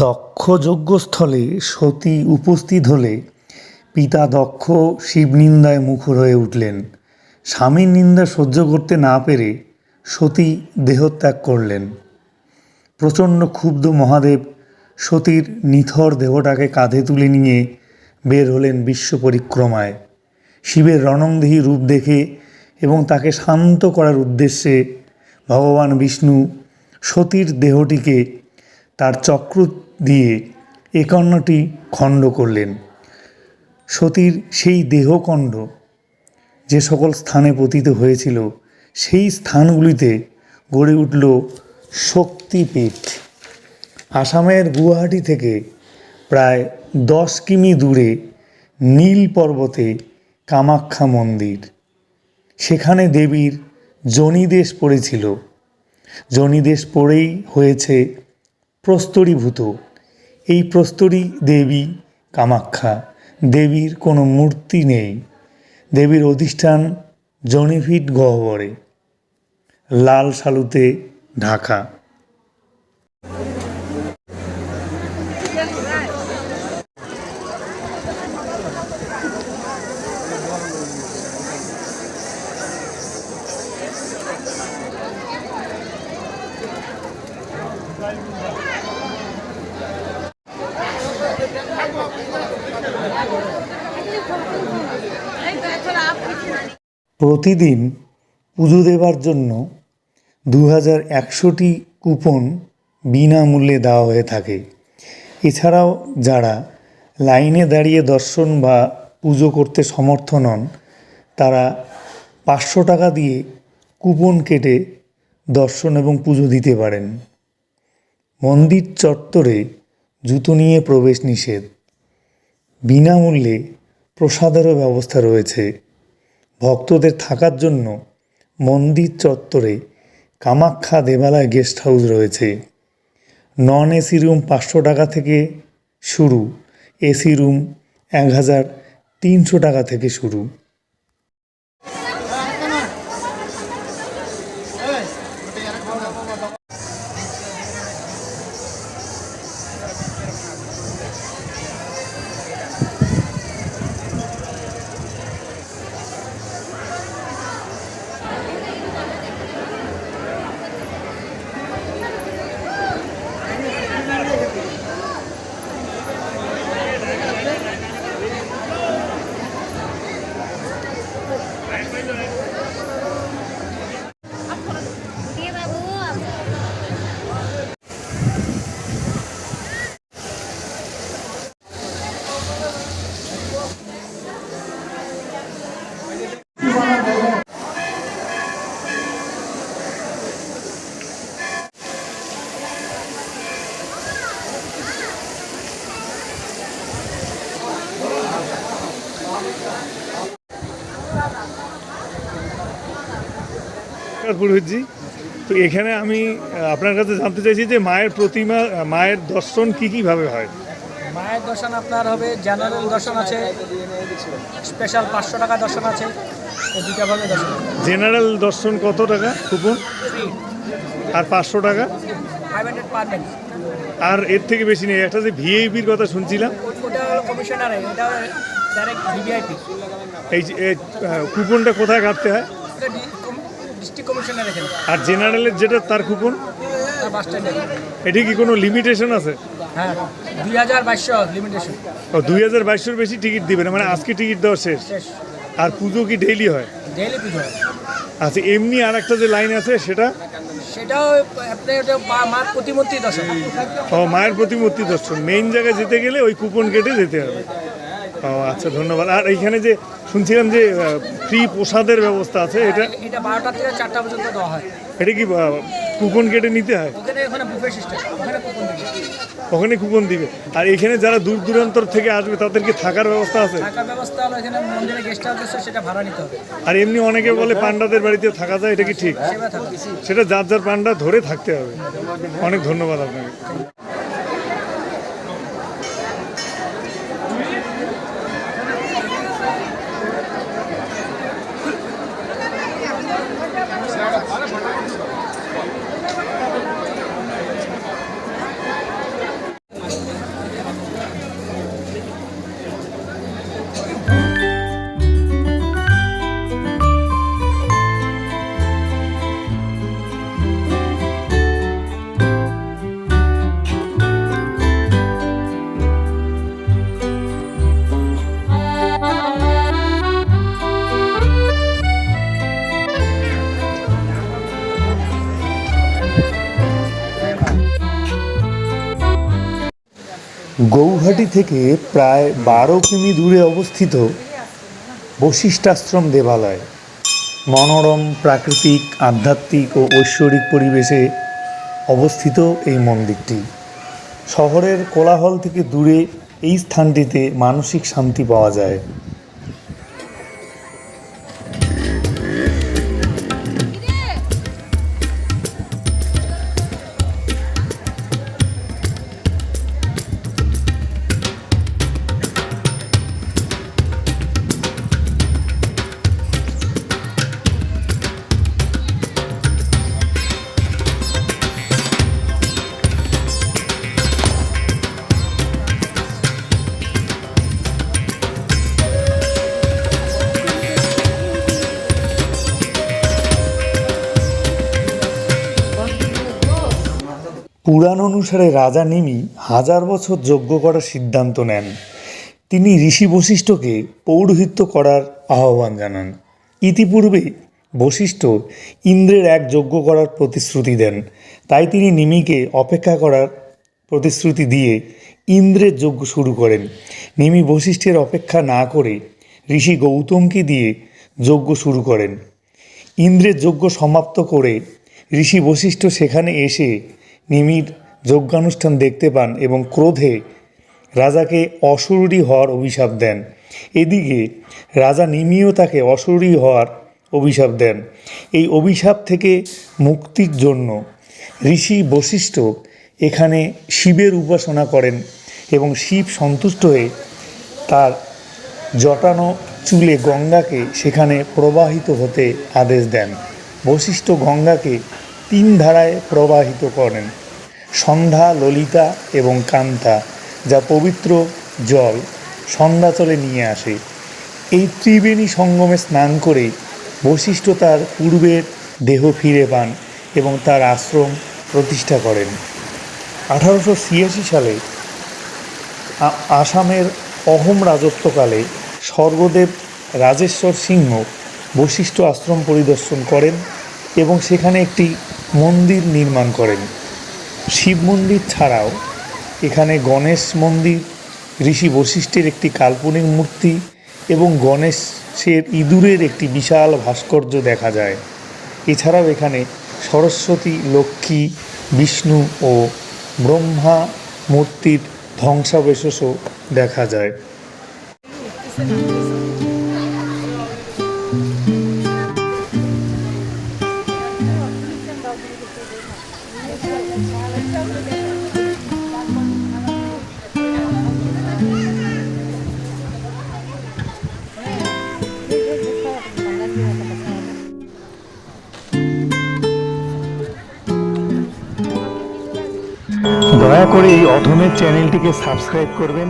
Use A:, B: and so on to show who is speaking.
A: দক্ষ যজ্ঞস্থলে সতী উপস্থিত হলে পিতা দক্ষ শিবনিন্দায় মুখর হয়ে উঠলেন। স্বামীর নিন্দা সহ্য করতে না পেরে সতী দেহত্যাগ করলেন। প্রচণ্ড ক্ষুব্ধ মহাদেব সতীর নিথর দেহটাকে কাঁধে তুলে নিয়ে বের হলেন বিশ্ব পরিক্রমায়। শিবের রণংদেহী রূপ দেখে এবং তাকে শান্ত করার উদ্দেশ্যে ভগবান বিষ্ণু সতীর দেহটিকে তার চক্র দিয়ে একান্নটি খণ্ড করলেন। সতীর সেই দেহখণ্ড যে সকল স্থানে পতিত হয়েছিল, সেই স্থানগুলিতে গড়ে উঠল শক্তিপীঠ। আসামের গুয়াহাটি থেকে প্রায় দশ কিমি দূরে নীল পর্বতে কামাখ্যা মন্দির। সেখানে দেবীর জনিদেশ পড়েছিল। জনিদেশ পড়েই হয়েছে প্রস্তরীভূত। এই প্রস্তরী দেবী কামাখ্যা, দেবীর কোনো মূর্তি নেই। দেবীর অধিষ্ঠান জনিফিট গহ্বরে, লাল সালুতে ঢাকা। প্রতিদিন পুজো দেবার জন্য দু হাজার একশোটি কুপন বিনামূল্যে দেওয়া হয়ে থাকে। এছাড়াও যারা লাইনে দাঁড়িয়ে দর্শন বা পুজো করতে সমর্থ নন, তারা পাঁচশো টাকা দিয়ে কুপন কেটে দর্শন এবং পুজো দিতে পারেন। মন্দির চত্বরে জুতো নিয়ে প্রবেশ নিষেধ। বিনামূল্যে প্রসাদেরও ব্যবস্থা রয়েছে। ভক্তদের থাকার জন্য মন্দির চত্বরে কামাখ্যা দেবালয় গেস্ট হাউস রয়েছে। নন এসি রুম পাঁচশো টাকা থেকে শুরু এসি রুম এক হাজার তিনশো টাকা থেকে শুরু। নমস্কার পুরোহিতজি। তো এখানে আমি আপনার কাছে জানতে চাইছি যে মায়ের প্রতিমা মায়ের দর্শন কী কীভাবে হয়?
B: মায়ের দর্শন আপনার হবে জেনারেল দর্শন আছে স্পেশাল পাঁচশো টাকা দর্শন আছে ভাবে দর্শন
A: জেনারেল দর্শন কত টাকা কুপন? আর পাঁচশো টাকা?
B: ফাইভ হান্ড্রেড পার
A: আর এর থেকে বেশি নেই একটা যে ভিএইপির কথা শুনছিলাম।
B: ওটা হলো কমিশনার ডাইরেক্ট ভিভিআইপি
A: এই কুপনটা কোথায় কাটতে হয়?
B: ডিস্ট্রিক্ট কমিশনার এখানে।
A: আর জেনারেলের যেটা তার কুপন?
B: বাস স্ট্যান্ডে
A: এটি কি কোনো লিমিটেশন আছে?
B: হ্যাঁ দুই হাজার বাইশশো লিমিটেশন
A: ও দুই হাজার বাইশশোর বেশি টিকিট দিবে না মানে আজকে টিকিট দেওয়া শেষ। আর পুজো কি ডেইলি হয়?
B: ডেইলি পুজো হয়।
A: আচ্ছা এমনি আর একটা যে লাইন আছে সেটা?
B: সেটাও আপনি ওটা মা- প্রতিমূর্তি দর্শন।
A: ও মায়ের প্রতিমূর্তি দর্শন। মেইন জায়গায় যেতে গেলে ওই কুপন কেটে যেতে হবে। ও আচ্ছা ধন্যবাদ। আর এইখানে যে শুনছিলাম যে ফ্রি প্রসাদের ব্যবস্থা আছে এটা
B: এটা বারোটা থেকে চারটা পর্যন্ত দেওয়া হয়।
A: এটা কি কুপন কেটে নিতে হয়?
B: ওখানে ওখানে বুফে সিস্টেম ওখানে কুপন দিবে।
A: ওখানে কুপন দিবে। আর এখানে যারা দূর দূরান্তর থেকে আসবে তাদের কি থাকার ব্যবস্থা আছে?
B: থাকার ব্যবস্থা হলো এখানে মন্দিরে গেস্ট হাউস আছে সেটা ভাড়া নিতে হবে।
A: আর এমনি অনেকে বলে পান্ডাদের বাড়িতে থাকা যায় এটা কি ঠিক? সেটা যার যার পান্ডা ধরে থাকতে হবে। অনেক ধন্যবাদ আপনাকে। গৌহাটি থেকে প্রায় বারো কিমি দূরে অবস্থিত বশিষ্ঠাশ্রম দেবালয়। মনোরম, প্রাকৃতিক, আধ্যাত্মিক ও ঐশ্বরিক পরিবেশে অবস্থিত এই মন্দিরটি। শহরের কোলাহল থেকে দূরে এই স্থানটিতে মানসিক শান্তি পাওয়া যায়। পুরাণ অনুসারে রাজা নিমি হাজার বছর যজ্ঞ করার সিদ্ধান্ত নেন। তিনি ঋষি বশিষ্ঠকে পৌরোহিত্য করার আহ্বান জানান। ইতিপূর্বে বশিষ্ঠ ইন্দ্রের এক যজ্ঞ করার প্রতিশ্রুতি দেন। তাই তিনি নিমিকে অপেক্ষা করার প্রতিশ্রুতি দিয়ে ইন্দ্রের যজ্ঞ শুরু করেন। নিমি বশিষ্ঠের অপেক্ষা না করে ঋষি গৌতমকে দিয়ে যজ্ঞ শুরু করেন। ইন্দ্রের যজ্ঞ সমাপ্ত করে ঋষি বশিষ্ঠ সেখানে এসে নিমির যজ্ঞানুষ্ঠান দেখতে পান এবং ক্রোধে রাজাকে অশরীরী হওয়ার অভিশাপ দেন। এদিকে রাজা নিমিও তাকে অশরীরী হওয়ার অভিশাপ দেন। এই অভিশাপ থেকে মুক্তির জন্য ঋষি বশিষ্ঠ এখানে শিবের উপাসনা করেন এবং শিব সন্তুষ্ট হয়ে তার জটানো চুলে গঙ্গাকে সেখানে প্রবাহিত হতে আদেশ দেন। বশিষ্ঠ গঙ্গাকে তিন ধারায় প্রবাহিত করেন। সন্ধ্যা, ললিতা এবং কান্তা, যা পবিত্র জল সন্ধ্যাচলে নিয়ে আসে। এই ত্রিবেণী সঙ্গমে স্নান করে বশিষ্ঠ তার পূর্বের দেহ ফিরে পান এবং তার আশ্রম প্রতিষ্ঠা করেন। আঠারোশো ছিয়াশি সালে আসামের অহোম রাজত্বকালে স্বর্গদেব রাজেশ্বর সিংহ বশিষ্ঠ আশ্রম পরিদর্শন করেন। এবং সেখানে একটি মন্দির নির্মাণ করেন। শিব মন্দির ছাড়াও এখানে গণেশ মন্দির, ঋষি বশিষ্ঠের একটি কাল্পনিক মূর্তি এবং গণেশের ইঁদুরের একটি বিশাল ভাস্কর্য দেখা যায়। এছাড়াও এখানে সরস্বতী, লক্ষ্মী, বিষ্ণু ও ব্রহ্মা মূর্তির ধ্বংসাবশেষও দেখা যায়। করে এই অধমের চ্যানেলটিকে সাবস্ক্রাইব করবেন।